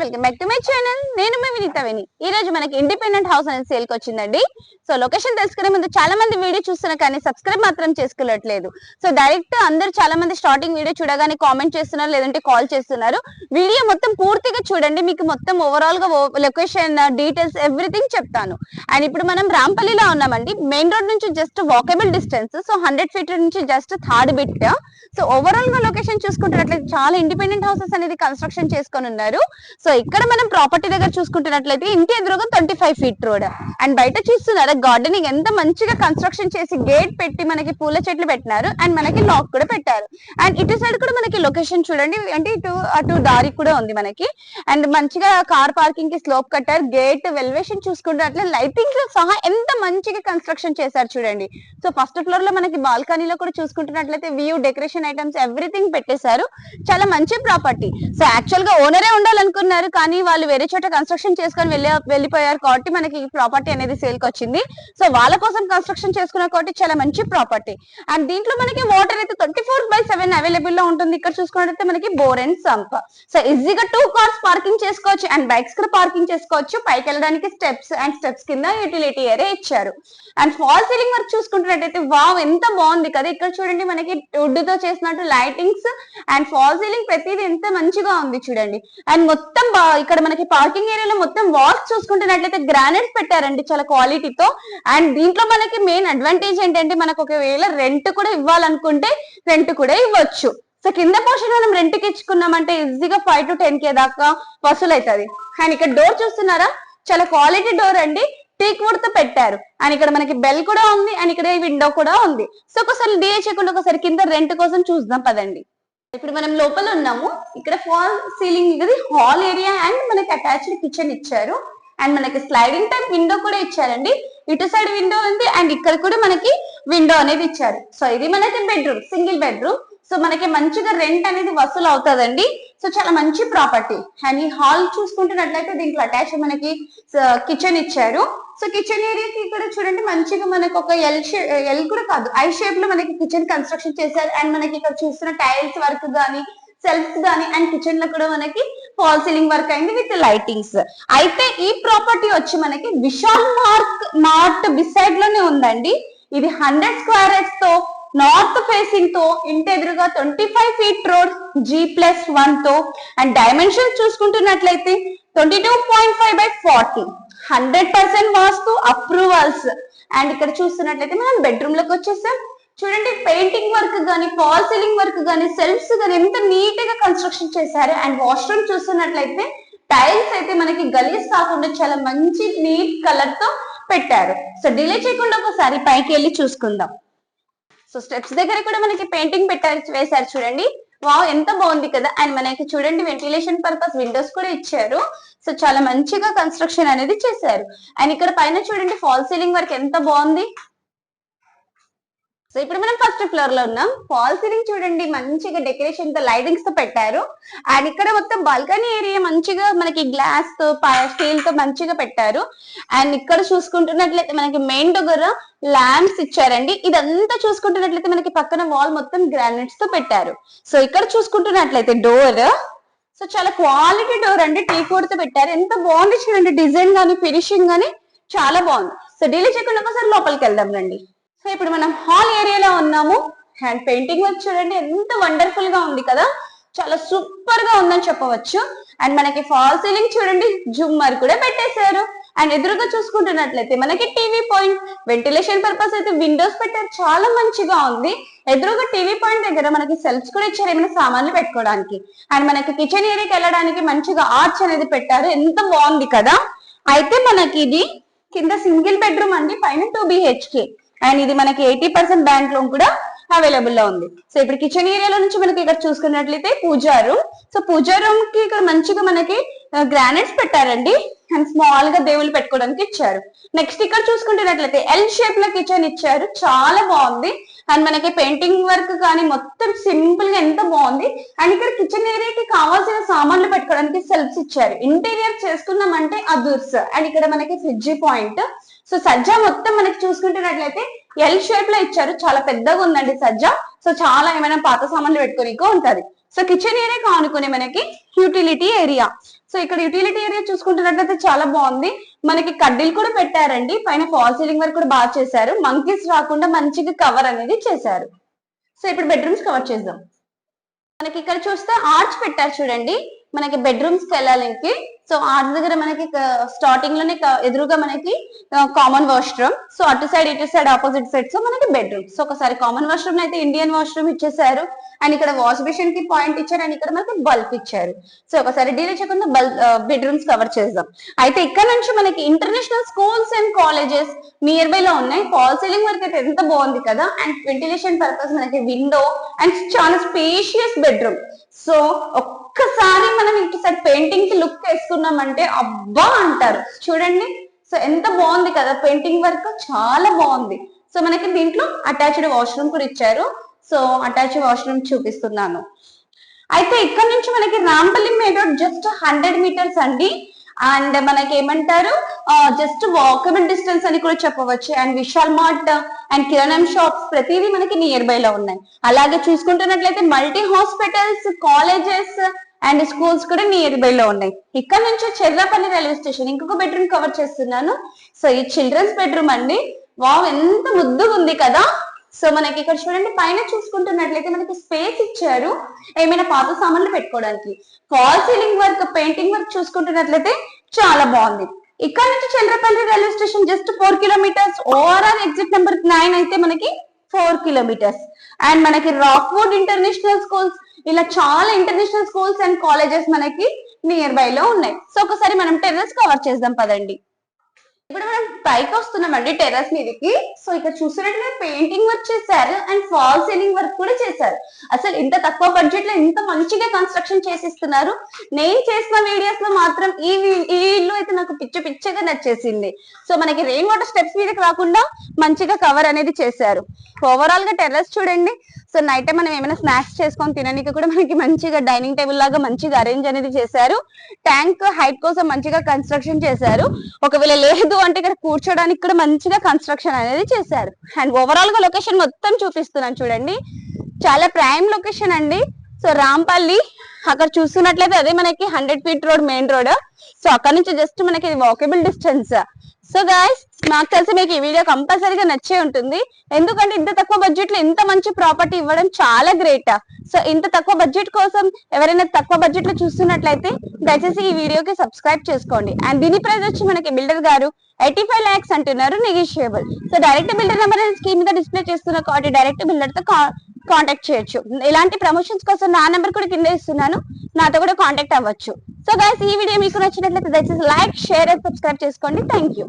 Welcome back to my channel నేను మీ వినీత వేణి ఈ రోజు మనకి ఇండిపెండెంట్ హౌస్ అనేది సేల్కి వచ్చిందండి. సో లొకేషన్ తెలుసుకునే ముందు చాలా మంది వీడియో చూస్తున్నా కానీ సబ్స్క్రైబ్ మాత్రం చేసుకోవట్లేదు సో డైరెక్ట్ అందరు చాలా మంది స్టార్టింగ్ వీడియో చూడగానే కామెంట్ చేస్తున్నారు లేదంటే కాల్ చేస్తున్నారు. వీడియో మొత్తం పూర్తిగా చూడండి. మీకు మొత్తం ఓవరాల్గా లొకేషన్ డీటెయిల్స్ ఎవ్రీథింగ్ చెప్తాను. అండ్ ఇప్పుడు మనం రాంపల్లిలో ఉన్నామండి. మెయిన్ రోడ్ నుంచి just walkable distance so hundred feet నుంచి జస్ట్ థర్డ్ బిట్ సో ఓవరాల్గా లొకేషన్ చూసుకుంటున్నట్లయితే చాలా ఇండిపెండెంట్ హౌసెస్ అనేది కన్స్ట్రక్షన్ చేసుకొని ఉన్నారు. సో ఇక్కడ మనం ప్రాపర్టీ దగ్గర చూసుకుంటున్నట్లయితే ఇంటి ఎదురుగా twenty five feet road and బయట చూస్తున్నారా గార్డెనింగ్ ఎంత మంచిగా కన్స్ట్రక్షన్ చేసి గేట్ పెట్టి మనకి పూల చెట్లు పెట్టినారు అండ్ మనకి లాక్ కూడా పెట్టారు. అండ్ ఇటు సైడ్ కూడా మనకి లొకేషన్ చూడండి అంటే ఇటు అటు దారి కూడా ఉంది మనకి. అండ్ మంచిగా కార్ పార్కింగ్కి స్లోప్ కట్టారు గేట్ వెల్వేషన్ చూసుకుంటున్నట్లే లైటింగ్లో సహా ఎంత మంచిగా కన్స్ట్రక్షన్ చేశారు చూడండి. సో ఫస్ట్ ఫ్లోర్లో మనకి బాల్కనీలో కూడా చూసుకుంటున్నట్లయితే వ్యూ డెకరేషన్ ఐటమ్స్ ఎవ్రీథింగ్ పెట్టేశారు. చాలా మంచి ప్రాపర్టీ సో యాక్చువల్గా ఓనరే ఉండాలనుకున్నారు కానీ వాళ్ళు వేరే చోట కన్స్ట్రక్షన్ చేసుకొని వెళ్ళి వెళ్ళిపోయారు కాబట్టి మనకి ప్రాపర్టీ అనేది సేల్కి వచ్చింది. సో వాళ్ళ కోసం కన్స్ట్రక్షన్ చేసుకున్న కాబట్టి చాలా మంచి ప్రాపర్టీ అండ్ దీంట్లో మనకి వాటర్ అయితే ట్వంటీ ఫోర్ బై సెవెన్ అవైలబుల్లో ఉంటుంది. ఇక్కడ చూసుకున్నట్లయితే మనకి బోర్ అండ్ సంప్ సో ఈజీగా టూ కార్స్ పార్కింగ్ చేసుకోవచ్చు అండ్ బైక్స్ కూడా పార్కింగ్ చేసుకోవచ్చు. పైకి వెళ్ళడానికి స్టెప్స్ అండ్ స్టెప్స్ కింద యూటిలిటీ ఏరియా ఇచ్చారు. అండ్ ఫాల్ సీలింగ్ వర్క్ చూసుకుంటున్నట్టయితే వావ్ ఎంత బాగుంది కదా. ఇక్కడ చూడండి మనకి వుడ్తో చేసినట్టు లైటింగ్స్ అండ్ ఫాల్ సీలింగ్ ప్రతిదీ ఎంత మంచిగా ఉంది చూడండి. అండ్ మొత్తం ఇక్కడ మనకి పార్కింగ్ ఏరియాలో మొత్తం వాల్స్ చూసుకుంటున్నట్లయితే గ్రానైట్స్ పెట్టారండి చాలా క్వాలిటీతో అండ్ దీంట్లో మనకి మెయిన్ అడ్వాంటేజ్ ఏంటంటే మనకు ఒకవేళ రెంట్ కూడా ఇవ్వాలనుకుంటే రెంట్ కూడా ఇవ్వచ్చు సో కింద పోర్షన్ మనం రెంట్కి ఇచ్చుకున్నామంటే ఈజీగా ఫైవ్ టు టెన్ కే దాకా వసూలు అవుతుంది అండ్ ఇక్కడ డోర్ చూస్తున్నారా? చాలా క్వాలిటీ డోర్ అండి. టీక్ వుడ్తో పెట్టారు. అండ్ ఇక్కడ మనకి బెల్ కూడా ఉంది. అండ్ ఇక్కడ విండో కూడా ఉంది. సో ఒకసారి డిఏ చేయకుండా ఒకసారి కింద రెంట్ కోసం చూద్దాం పదండి. ఇప్పుడు మనం లోపల ఉన్నాము. ఇక్కడ ఫాల్ సీలింగ్ ఇది హాల్ ఏరియా అండ్ మనకి అటాచ్డ్ కిచెన్ ఇచ్చారు. అండ్ మనకి స్లైడింగ్ టైప్ విండో కూడా ఇచ్చారండి. ఇటు సైడ్ విండో ఉంది. అండ్ ఇక్కడ కూడా మనకి విండో అనేది ఇచ్చారు. సో ఇది మనకి బెడ్రూమ్ సింగిల్ బెడ్రూమ్ సో మనకి మంచిగా రెంట్ అనేది వసూలు అవుతుందండి సో చాలా మంచి ప్రాపర్టీ అండ్ ఈ హాల్ చూసుకుంటున్నట్లయితే దీంట్లో అటాచ్ మనకి కిచెన్ ఇచ్చారు. సో కిచెన్ ఏరియాకి ఇక్కడ చూడండి మంచిగా మనకి ఒక ఎల్ షేప్ ఎల్ కూడా కాదు ఐ షేప్లో మనకి కిచెన్ కన్స్ట్రక్షన్ చేశారు. అండ్ మనకి ఇక్కడ చూస్తున్న టైల్స్ వర్క్ గానీ సెల్ఫ్స్ గానీ అండ్ కిచెన్లో కూడా మనకి ఫాల్ సీలింగ్ వర్క్ అయింది విత్ లైటింగ్స్ అయితే ఈ ప్రాపర్టీ వచ్చి మనకి విశాల్ మార్క్ మార్ట్ బిసైడ్లోనే ఉందండి. ఇది హండ్రెడ్ స్క్వేర్తో నార్త్ ఫేసింగ్తో ఇంటి ఎదురుగా twenty five feet road G plus వన్తో and dimensions చూసుకుంటున్నట్లయితే twenty two point five by forty hundred percent vastu approvals and ఇక్కడ చూస్తున్నట్లయితే మనం బెడ్రూమ్లోకి వచ్చేసాం. చూడండి పెయింటింగ్ వర్క్ గానీ ఫాల్ సీలింగ్ వర్క్ గానీ సెల్ఫ్స్ గానీ ఎంత నీట్గా కన్స్ట్రక్షన్ చేశారు. అండ్ వాష్రూమ్ చూస్తున్నట్లయితే టైల్స్ అయితే మనకి గలీజ్ కాకుండా చాలా మంచి నీట్ కలర్తో పెట్టారు. సో డిలే చేయకుండా ఒకసారి పైకి వెళ్ళి చూసుకుందాం. సో స్టెప్స్ దగ్గర కూడా మనకి పెయింటింగ్ పెట్టారు వేశారు చూడండి. వావ్ ఎంత బాగుంది కదా. అండ్ మనకి చూడండి వెంటిలేషన్ పర్పస్ విండోస్ కూడా ఇచ్చారు. సో చాలా మంచిగా కన్స్ట్రక్షన్ అనేది చేశారు. అండ్ ఇక్కడ పైన చూడండి ఫాల్ సీలింగ్ వర్క్ ఎంత బాగుంది. సో ఇప్పుడు మనం ఫస్ట్ ఫ్లోర్లో ఉన్నాం. ఫాల్ సీలింగ్ చూడండి మంచిగా డెకరేషన్తో లైటింగ్స్తో పెట్టారు. అండ్ ఇక్కడ మొత్తం బాల్కనీ ఏరియా మంచిగా మనకి గ్లాస్తో స్టీల్తో మంచిగా పెట్టారు. అండ్ ఇక్కడ చూసుకుంటున్నట్లయితే మనకి మెయిన్ దగ్గర ల్యాంప్స్ ఇచ్చారండి. ఇదంతా చూసుకుంటున్నట్లయితే మనకి పక్కన వాల్ మొత్తం గ్రానైట్స్తో పెట్టారు. సో ఇక్కడ చూసుకుంటున్నట్లయితే డోర్ సో చాలా క్వాలిటీ డోర్ అండి. టీ తో పెట్టారు. ఎంత బాగుంది చూడండి. డిజైన్ గానీ ఫినిషింగ్ గానీ చాలా బాగుంది. సో డీలీ చేయకుండా ఒకసారి లోపలికి వెళ్దాం రండి. సో ఇప్పుడు మనం హాల్ ఏరియాలో ఉన్నాము. అండ్ పెయింటింగ్ వర్క్ చూడండి ఎంత వండర్ఫుల్గా ఉంది కదా. చాలా సూపర్గా ఉందని చెప్పవచ్చు. అండ్ మనకి ఫాల్ సీలింగ్ చూడండి జుమ్మర్ కూడా పెట్టేశారు. అండ్ ఎదురుగా చూసుకుంటున్నట్లయితే మనకి టీవీ పాయింట్ వెంటిలేషన్ పర్పస్ అయితే విండోస్ పెట్టారు. చాలా మంచిగా ఉంది. ఎదురుగా టీవీ పాయింట్ దగ్గర మనకి సెల్ఫ్స్ కూడా ఇచ్చారు ఏమైనా సామాన్లు పెట్టుకోవడానికి. అండ్ మనకి కిచెన్ ఏరియాకి వెళ్ళడానికి మంచిగా ఆర్చ్ అనేది పెట్టారు. ఎంత బాగుంది కదా. అయితే మనకి ఇది కింద సింగిల్ బెడ్రూమ్ అండి పైన టూ బిహెచ్కే అండ్ ఇది మనకి ఎయిటీ పర్సెంట్ బ్యాంక్ లోన్ కూడా అవైలబుల్లో ఉంది. సో ఇప్పుడు కిచెన్ ఏరియాలో నుంచి మనకి ఇక్కడ చూసుకున్నట్లయితే పూజా రూమ్ సో పూజా రూమ్కి ఇక్కడ మంచిగా మనకి uh, గ్రానైట్స్ పెట్టారండి. అండ్ స్మాల్గా దేవుళ్ళు పెట్టుకోవడానికి ఇచ్చారు. నెక్స్ట్ ఇక్కడ చూసుకుంటున్నట్లయితే ఎల్ షేప్లో కిచెన్ ఇచ్చారు. చాలా బాగుంది. అండ్ మనకి పెయింటింగ్ వర్క్ కానీ మొత్తం సింపుల్గా ఎంత బాగుంది. అండ్ ఇక్కడ కిచెన్ ఏరియాకి కావాల్సిన సామాన్లు పెట్టుకోవడానికి సెల్ఫ్స్ ఇచ్చారు. ఇంటీరియర్ చేసుకున్నామంటే అదుర్స్ అండ్ ఇక్కడ మనకి ఫ్రిడ్జ్ పాయింట్ సో సజ్జా మొత్తం మనకి చూసుకుంటున్నట్లయితే ఎల్ షేప్లో ఇచ్చారు. చాలా పెద్దగా ఉందండి సజ్జా. సో చాలా ఏమైనా పాత సామాన్లు పెట్టుకోనికో ఉంటది. సో కిచెన్ ఏరియా కానుకునే మనకి యూటిలిటీ ఏరియా సో ఇక్కడ యూటిలిటీ ఏరియా చూసుకుంటున్నట్లయితే చాలా బాగుంది. మనకి కడ్డీలు కూడా పెట్టారండి. పైన ఫాల్ సీలింగ్ వర్క్ కూడా బాగా చేశారు. మంకీస్ రాకుండా మంచిగా కవర్ అనేది చేశారు. సో ఇప్పుడు బెడ్రూమ్స్ కవర్ చేద్దాం. మనకి ఇక్కడ చూస్తే ఆర్చ్ పెట్టారు చూడండి. మనకి బెడ్రూమ్స్కి వెళ్ళాలి సో ఆర్చ్ దగ్గర మనకి స్టార్టింగ్లోనే ఎదురుగా మనకి కామన్ వాష్రూమ్ సో అటు సైడ్ ఇటు సైడ్ ఆపోజిట్ సైడ్ సో మనకి బెడ్రూమ్ సో ఒకసారి కామన్ వాష్రూమ్ అయితే ఇండియన్ వాష్రూమ్ ఇచ్చేసారు అండ్ ఇక్కడ వాష్ బేసిన్కి పాయింట్ ఇచ్చారు అండ్ ఇక్కడ మనకి బల్బ్ ఇచ్చారు. సో ఒకసారి డీలే చేయకుండా బల్బ్ బెడ్రూమ్స్ కవర్ చేద్దాం. అయితే ఇక్కడ నుంచి మనకి international schools and colleges nearby లో ఉన్నాయి. ఫాల్ సీలింగ్ వరకు అయితే ఎంత బాగుంది కదా? అండ్ వెంటిలేషన్ పర్పస్ మనకి విండో అండ్ చాలా స్పేషియస్ బెడ్రూమ్ సో ఒక్కసారి మనం ఇటు పెయింటింగ్కి లుక్ వేసుకున్నామంటే అబ్బా అంటారు. చూడండి. సో ఎంత బాగుంది కదా పెయింటింగ్ వర్క్ చాలా బాగుంది. సో మనకి దీంట్లో అటాచ్డ్ వాష్రూమ్ కూడా ఇచ్చారు. సో అటాచ్డ్ వాష్రూమ్ చూపిస్తున్నాను. అయితే ఇక్కడ నుంచి మనకి రాంపల్లి మేడ్ జస్ట్ హండ్రెడ్ మీటర్స్ అండి. అండ్ మనకి ఏమంటారు? జస్ట్ వాకబుల్ డిస్టెన్స్ అని కూడా చెప్పవచ్చు. అండ్ విశాల్ మార్ట్ అండ్ కిరాణం షాప్స్ ప్రతిదీ మనకి నియర్ బై లో ఉన్నాయి. అలాగే చూసుకుంటున్నట్లయితే multi hospitals colleges and schools కూడా నియర్ బై లో ఉన్నాయి. ఇక్కడ నుంచి చెర్రాపల్లి రైల్వే స్టేషన్ ఇంకొక బెడ్రూమ్ కవర్ చేస్తున్నాను. సో ఈ చిల్డ్రన్స్ బెడ్రూమ్ అండి. వావ్ ఎంత ముద్దుగా ఉంది కదా. సో మనకి ఇక్కడ చూడండి పైన చూసుకుంటున్నట్లయితే మనకి స్పేస్ ఇచ్చారు. ఏమైనా పాత సామాన్లు పెట్టుకోవడానికి. False ceiling work painting work చూసుకుంటున్నట్లయితే చాలా బాగుంది. ఇక్కడ నుంచి Chandrapalli railway station just four kilometres overall exit number nine అయితే మనకి ఫోర్ కిలోమీటర్స్ అండ్ మనకి రాక్వుడ్ ఇంటర్నేషనల్ స్కూల్స్ ఇలా చాలా ఇంటర్నేషనల్ స్కూల్స్ అండ్ కాలేజెస్ మనకి నియర్ బై లో ఉన్నాయి. సో ఒకసారి మనం టెర్రస్ కవర్ చేద్దాం పదండి. ఇప్పుడు మనం పైకి వస్తున్నామండి టెర్రస్ మీదకి. సో ఇక్కడ చూసినట్లయితే పెయింటింగ్ వర్క్ చేశారు అండ్ ఫాల్ సీలింగ్ వర్క్ కూడా చేశారు. అసలు ఇంత తక్కువ బడ్జెట్లో ఇంత మంచిగా కన్స్ట్రక్షన్ చేసిస్తున్నారు. నేను చేసిన వీడియోస్లో మాత్రం ఈ ఈ ఇల్లు అయితే నాకు పిచ్చ పిచ్చగా నచ్చేసింది. సో మనకి రెయిన్ వాటర్ స్టెప్స్ మీదకి రాకుండా మంచిగా కవర్ అనేది చేశారు. ఓవరాల్గా టెర్రస్ చూడండి. సో నైట్ టైం మనం ఏమైనా స్నాక్స్ చేసుకొని తినడానికి కూడా మనకి మంచిగా డైనింగ్ టేబుల్ లాగా మంచిగా అరేంజ్ అనేది చేశారు. ట్యాంక్ హైట్ కోసం మంచిగా కన్స్ట్రక్షన్ చేశారు. ఒకవేళ లేదు అంటే ఇక్కడ కూర్చోడానికి కూడా మంచిగా కన్స్ట్రక్షన్ అనేది చేశారు. అండ్ ఓవరాల్గా లొకేషన్ మొత్తం చూపిస్తున్నాను చూడండి. చాలా ప్రైమ్ లొకేషన్ అండి. సో రాంపల్లి అక్కడ చూస్తున్నట్లయితే అదే మనకి hundred feet road main road. So అక్కడ నుంచి జస్ట్ మనకి వాకబుల్ డిస్టెన్స్ సో గాయస్ నాకు తెలిసి మీకు ఈ వీడియో కంపల్సరీగా నచ్చే ఉంటుంది. ఎందుకంటే ఇంత తక్కువ బడ్జెట్లో ఇంత మంచి ప్రాపర్టీ ఇవ్వడం చాలా గ్రేట్ సో ఇంత తక్కువ బడ్జెట్ కోసం ఎవరైనా తక్కువ బడ్జెట్లో చూస్తున్నట్లయితే దయచేసి ఈ వీడియోకి సబ్స్క్రైబ్ చేసుకోండి. అండ్ దీని ప్రైస్ వచ్చి మనకి బిల్డర్ గారు ఎయిటీ ఫైవ్ ల్యాక్స్ అంటున్నారు negotiable so direct builder number screen మీద డిస్ప్లే చేస్తున్న కాబట్టి డైరెక్ట్ బిల్డర్తో కాంటాక్ట్ చేయొచ్చు. ఇలాంటి ప్రమోషన్స్ కోసం నా నెంబర్ కూడా కింద ఇస్తున్నాను. నాతో కూడా కాంటాక్ట్ అవ్వచ్చు. సో గైస్ ఈ వీడియో మీకు నచ్చినట్లయితే దయచేసి లైక్ షేర్ అండ్ సబ్స్క్రైబ్ చేసుకోండి. Thank you